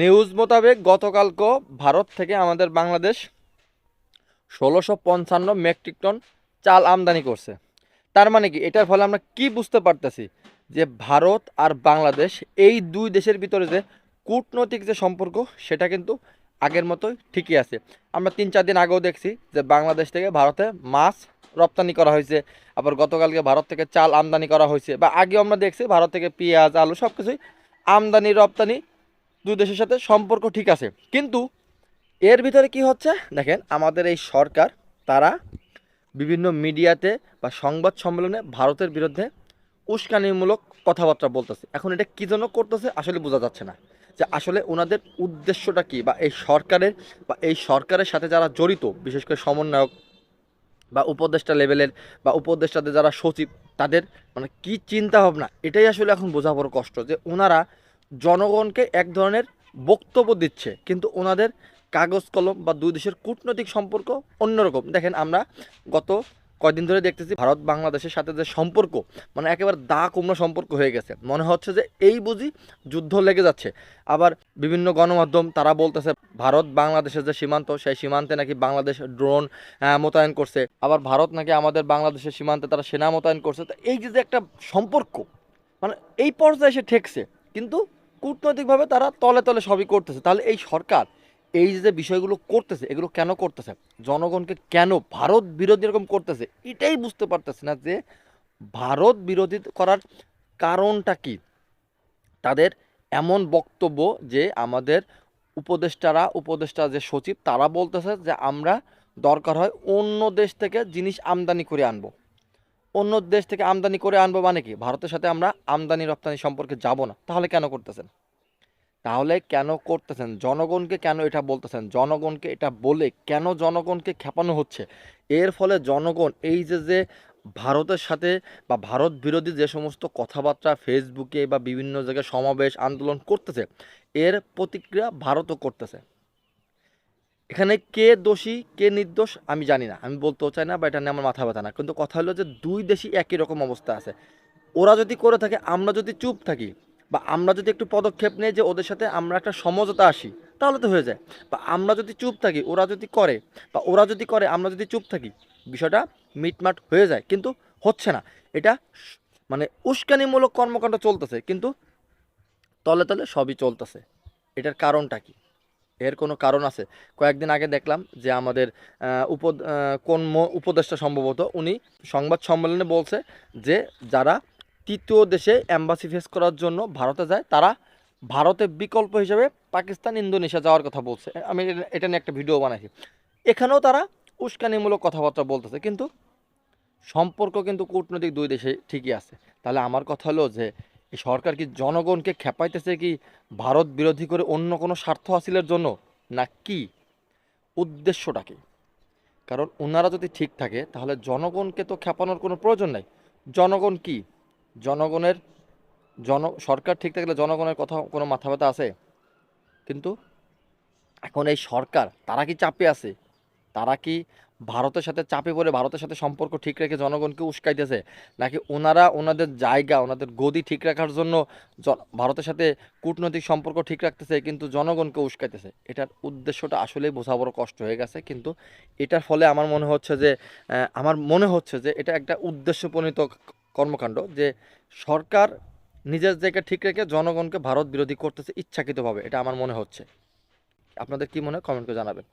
News মোতাবেক গতকালকে ভারত থেকে আমাদের বাংলাদেশ ষোলোশো পঞ্চান্ন মেট্রিক টন চাল আমদানি করছে। তার মানে কি? এটার ফলে আমরা কি বুঝতে পারতেছি যে ভারত আর বাংলাদেশ এই দুই দেশের ভিতরে যে কূটনৈতিক যে সম্পর্ক, সেটা কিন্তু আগের মতোই ঠিকই আছে। আমরা তিন চার দিন আগেও দেখছি যে বাংলাদেশ থেকে ভারতে মাছ রপ্তানি করা হয়েছে, আবার গতকালকে ভারত থেকে চাল আমদানি করা হয়েছে, বা আগেও আমরা দেখছি ভারত থেকে পেঁয়াজ, আলু সব কিছুই আমদানি রপ্তানি দুই দেশের সাথে সম্পর্ক ঠিক আছে। কিন্তু এর ভিতরে কি হচ্ছে? দেখেন, আমাদের এই সরকার, তারা বিভিন্ন মিডিয়াতে বা সংবাদ সম্মেলনে ভারতের বিরুদ্ধে উস্কানিমূলক কথাবার্তা বলতেছে। এখন এটা কী জন্য করতেছে আসলে বোঝা যাচ্ছে না। যে আসলে ওনাদের উদ্দেশ্যটা কি? বা এই সরকারের বা এই সরকারের সাথে যারা জড়িত, বিশেষ করে সমন্বয়ক বা উপদেষ্টা লেভেলের বা উপদেষ্টাদের যারা সচিব, তাদের মানে কি চিন্তা ভাবনা এটাই আসলে এখন বোঝা বড় কষ্ট যে ওনারা জনগণকে এক ধরনের বক্তব্য দিচ্ছে, কিন্তু ওনাদের কাগজ কলম বা দুই দেশের কূটনৈতিক সম্পর্ক অন্যরকম। দেখেন, আমরা গত কয়দিন ধরে দেখতেছি ভারত, বাংলাদেশের সাথে যে সম্পর্ক মানে একেবারে দা কুমড়ো সম্পর্ক হয়ে গেছে। মনে হচ্ছে যে এই বুঝি যুদ্ধ লেগে যাচ্ছে। আবার বিভিন্ন গণমাধ্যম, তারা বলতেছে, ভারত বাংলাদেশের যে সীমান্ত, সেই সীমান্তে নাকি বাংলাদেশ ড্রোন মোতায়েন করছে। আবার ভারত নাকি আমাদের বাংলাদেশের সীমান্তে তারা সেনা মোতায়েন করছে। তো এই যে একটা সম্পর্ক মানে এই পর্যায়ে এসে ঠেকছে। কিন্তু কূটনৈতিকভাবে তারা তলে তলে সবই করতেছে। তাহলে এই সরকার এই যে বিষয়গুলো করতেছে, এগুলো কেন করতেছে? জনগণকে কেন ভারত বিরোধী এরকম করতেছে? এটাই বুঝতে পারতেছে না যে ভারত বিরোধী করার কারণটা কি? তাদের এমন বক্তব্য যে আমাদের উপদেষ্টারা, উপদেষ্টা যে সচিব, তারা বলতেছে যে আমরা দরকার হয় অন্য দেশ থেকে জিনিস আমদানি করে আনব। অন্য দেশ থেকে আমদানি করে আনব মানে কি? ভারতের সাথে আমরা আমদানি রপ্তানি সম্পর্কে যাব না। তাহলে কেন করতেছেন? তাহলে কেন করতেছেন? জনগণকে কেন এটা বলতেছেন? জনগণকে এটা বলে কেন জনগণকে খেপানো হচ্ছে? এর ফলে জনগণ এই যে যে ভারতের সাথে বা ভারত বিরোধী যে সমস্ত কথাবার্তা ফেসবুকে বা বিভিন্ন জায়গায় সমাবেশ, আন্দোলন করতেছে, এর প্রতিক্রিয়া ভারতও করতেছে। এখানে কে দোষী, কে নির্দোষ, আমি জানি না। আমি বলতেও চাই না বা এটা নিয়ে আমার মাথা ব্যথা না। কিন্তু কথা হলো যে দুই দেশই একই রকম অবস্থা আছে। ওরা যদি করে থাকে, আমরা যদি চুপ থাকি বা আমরা যদি একটু পদক্ষেপ নিই যে ওদের সাথে আমরা একটা সমঝোতা আসি, তাহলে তো হয়ে যায়। বা আমরা যদি চুপ থাকি, ওরা যদি করে বা ওরা যদি করে, আমরা যদি চুপ থাকি, বিষয়টা মিটমাট হয়ে যায়। কিন্তু হচ্ছে না। এটা মানে উস্কানিমূলক কর্মকাণ্ড চলতেছে, কিন্তু তলে তলে সবই চলতেছে। এটার কারণটা কি? এর কোনো কারণ আছে। কয়েকদিন আগে দেখলাম যে আমাদের উপ কোন উপদেষ্টা সম্ভবত, উনি সংবাদ সম্মেলনে বলছে যে যারা তৃতীয় দেশে অ্যাম্বাসি ফেস করার জন্য ভারতে যায়, তারা ভারতের বিকল্প হিসেবে পাকিস্তান, ইন্দোনেশিয়া যাওয়ার কথা বলছে। আমি এটা- নিয়ে একটা ভিডিও বানাইছি। এখানেও তারা উস্কানিমূলক কথাবার্তা বলতেছে, কিন্তু সম্পর্ক কিন্তু কূটনৈতিক দুই দেশে ঠিকই আছে। তাহলে আমার কথা হলো যে সরকার কি জনগণকে খেপাইতেছে কি ভারত বিরোধী করে অন্য কোনো স্বার্থ হাসিলের জন্য? না কি? উদ্দেশ্যটা কি? কারণ ওনারা যদি ঠিক থাকে, তাহলে জনগণকে তো খেপানোর কোনো প্রয়োজন নাই। জনগণ কি? জনগণের জন, সরকার ঠিক থাকলে জনগণের কথা কোনো মাথা ব্যথা আছে? কিন্তু এখন এই সরকার, তারা কি চাপে আছে? তারা কি ভারতের সাথে চাপে পড়ে ভারতের সাথে সম্পর্ক ঠিক রেখে জনগণকে উস্কাইতেছে, নাকি ওনারা ওনাদের জায়গা, ওনাদের গদি ঠিক রাখার জন্য ভারতের সাথে কূটনৈতিক সম্পর্ক ঠিক রাখতেছে, কিন্তু জনগণকে উস্কাইতেছে? এটার উদ্দেশ্যটা আসলেই বোঝা বড় কষ্ট হয়ে গেছে, কিন্তু এটার ফলে আমার মনে হচ্ছে যে আমার মনে হচ্ছে যে এটা একটা উদ্দেশ্যপ্রণীত কর্মকাণ্ড যে সরকার নিজের জায়গা ঠিক রেখে জনগণকে ভারত বিরোধী করতেছে ইচ্ছাকৃতভাবে, এটা আমার মনে হচ্ছে। আপনাদের কি মনে হয়? কমেন্ট করে জানাবেন।